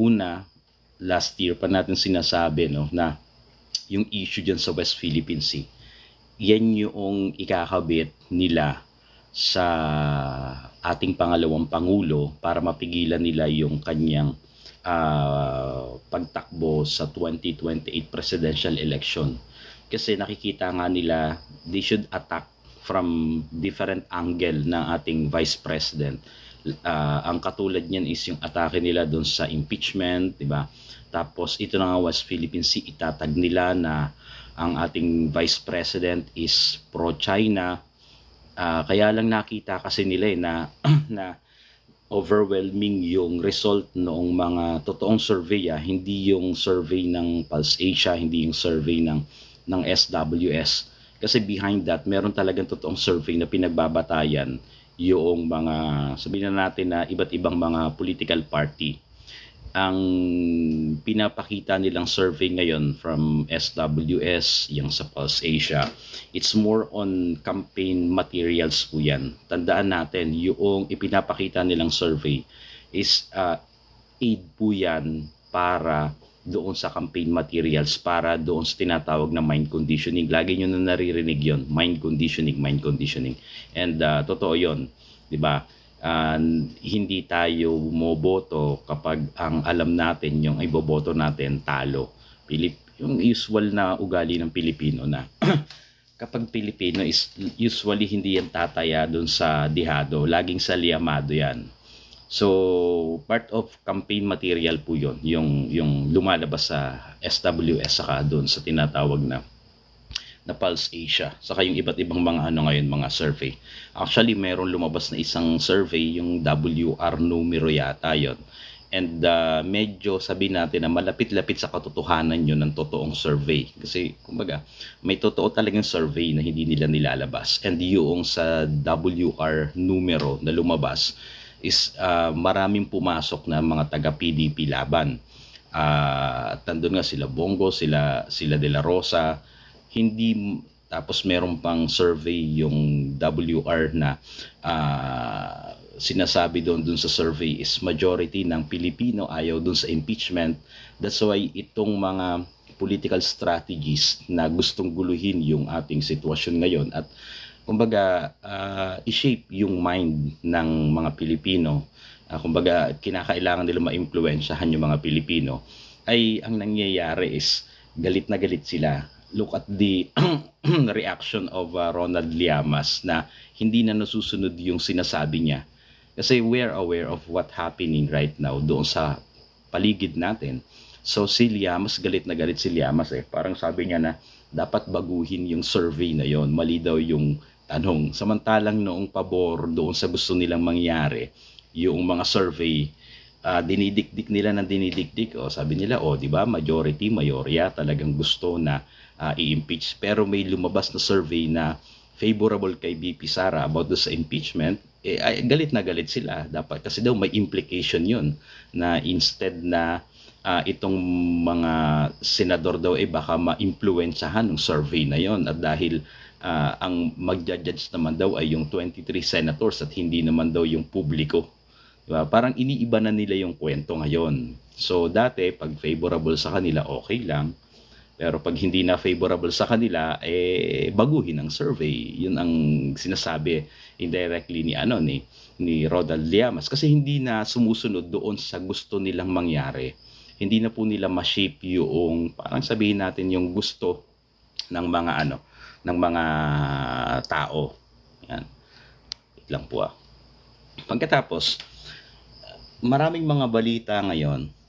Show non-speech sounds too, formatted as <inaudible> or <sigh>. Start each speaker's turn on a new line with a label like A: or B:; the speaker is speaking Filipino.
A: una, last year pa natin sinasabi no, na yung issue dyan sa West Philippine Sea, yan yung ikakabit nila sa ating pangalawang pangulo para mapigilan nila yung kanyang uh, pagtakbo sa 2028 presidential election. Kasi nakikita nga nila they should attack from different angle ng ating vice president. Uh, ang katulad niyan is yung atake nila doon sa impeachment, 'di ba? Tapos ito na nga West Philippine Sea itatag nila na ang ating vice president is pro-China. Uh, kaya lang nakita kasi nila eh, na <clears throat> na overwhelming yung result noong mga totoong survey ah, hindi yung survey ng Pulse Asia, hindi yung survey ng ng SWS. Kasi behind that, meron talagang totoong survey na pinagbabatayan yung mga, sabihin na natin na iba't ibang mga political party ang pinapakita nilang survey ngayon from SWS, yung sa Pulse Asia, it's more on campaign materials po yan. Tandaan natin, yung ipinapakita nilang survey is uh, aid po yan para doon sa campaign materials para doon sa tinatawag na mind conditioning. Lagi nyo na naririnig yon mind conditioning, mind conditioning. And uh, totoo yon di ba? uh, hindi tayo bumoboto kapag ang alam natin yung iboboto natin talo. Pilip, yung usual na ugali ng Pilipino na <clears throat> kapag Pilipino is usually hindi yan tataya doon sa dihado, laging sa liamado yan. So, part of campaign material po yon yung, yung lumalabas sa SWS saka doon sa tinatawag na na Pulse Asia. Saka yung iba't ibang mga ano ngayon, mga survey. Actually, meron lumabas na isang survey, yung WR numero yata yon And uh, medyo sabi natin na malapit-lapit sa katotohanan yun ng totoong survey. Kasi, kumbaga, may totoo talagang survey na hindi nila nilalabas. And yung sa WR numero na lumabas is uh, maraming pumasok na mga taga-PDP laban. Uh, tandun nga sila Bongo, sila, sila De La Rosa, hindi tapos meron pang survey yung WR na uh, sinasabi doon dun sa survey is majority ng Pilipino ayaw doon sa impeachment. That's why itong mga political strategies na gustong guluhin yung ating sitwasyon ngayon at kumbaga uh, i-shape yung mind ng mga Pilipino. Uh, kumbaga kinakailangan nila maimpluwensyahan yung mga Pilipino ay ang nangyayari is galit na galit sila look at the <clears throat> reaction of uh, Ronald Llamas na hindi na nasusunod yung sinasabi niya. Kasi we're aware of what happening right now doon sa paligid natin. So si Llamas, galit na galit si Llamas eh. Parang sabi niya na dapat baguhin yung survey na yon Mali daw yung tanong. Samantalang noong pabor doon sa gusto nilang mangyari, yung mga survey uh, dinidikdik nila ng dinidikdik. O, sabi nila, o, di ba, majority, mayorya, talagang gusto na uh, i-impeach. Pero may lumabas na survey na favorable kay BP Sara about do sa impeachment, eh, ay, galit na galit sila. Dapat kasi daw may implication yun na instead na uh, itong mga senador daw eh baka ma-impluensyahan ng survey na yon at dahil uh, ang magja-judge naman daw ay yung 23 senators at hindi naman daw yung publiko Diba? Parang iniiba na nila yung kwento ngayon. So dati, pag favorable sa kanila, okay lang. Pero pag hindi na favorable sa kanila, eh baguhin ang survey. Yun ang sinasabi indirectly ni ano ni ni Rodal Llamas kasi hindi na sumusunod doon sa gusto nilang mangyari. Hindi na po nila ma-shape yung parang sabihin natin yung gusto ng mga ano ng mga tao. Yan. Wait lang po ah. Pagkatapos, maraming mga balita ngayon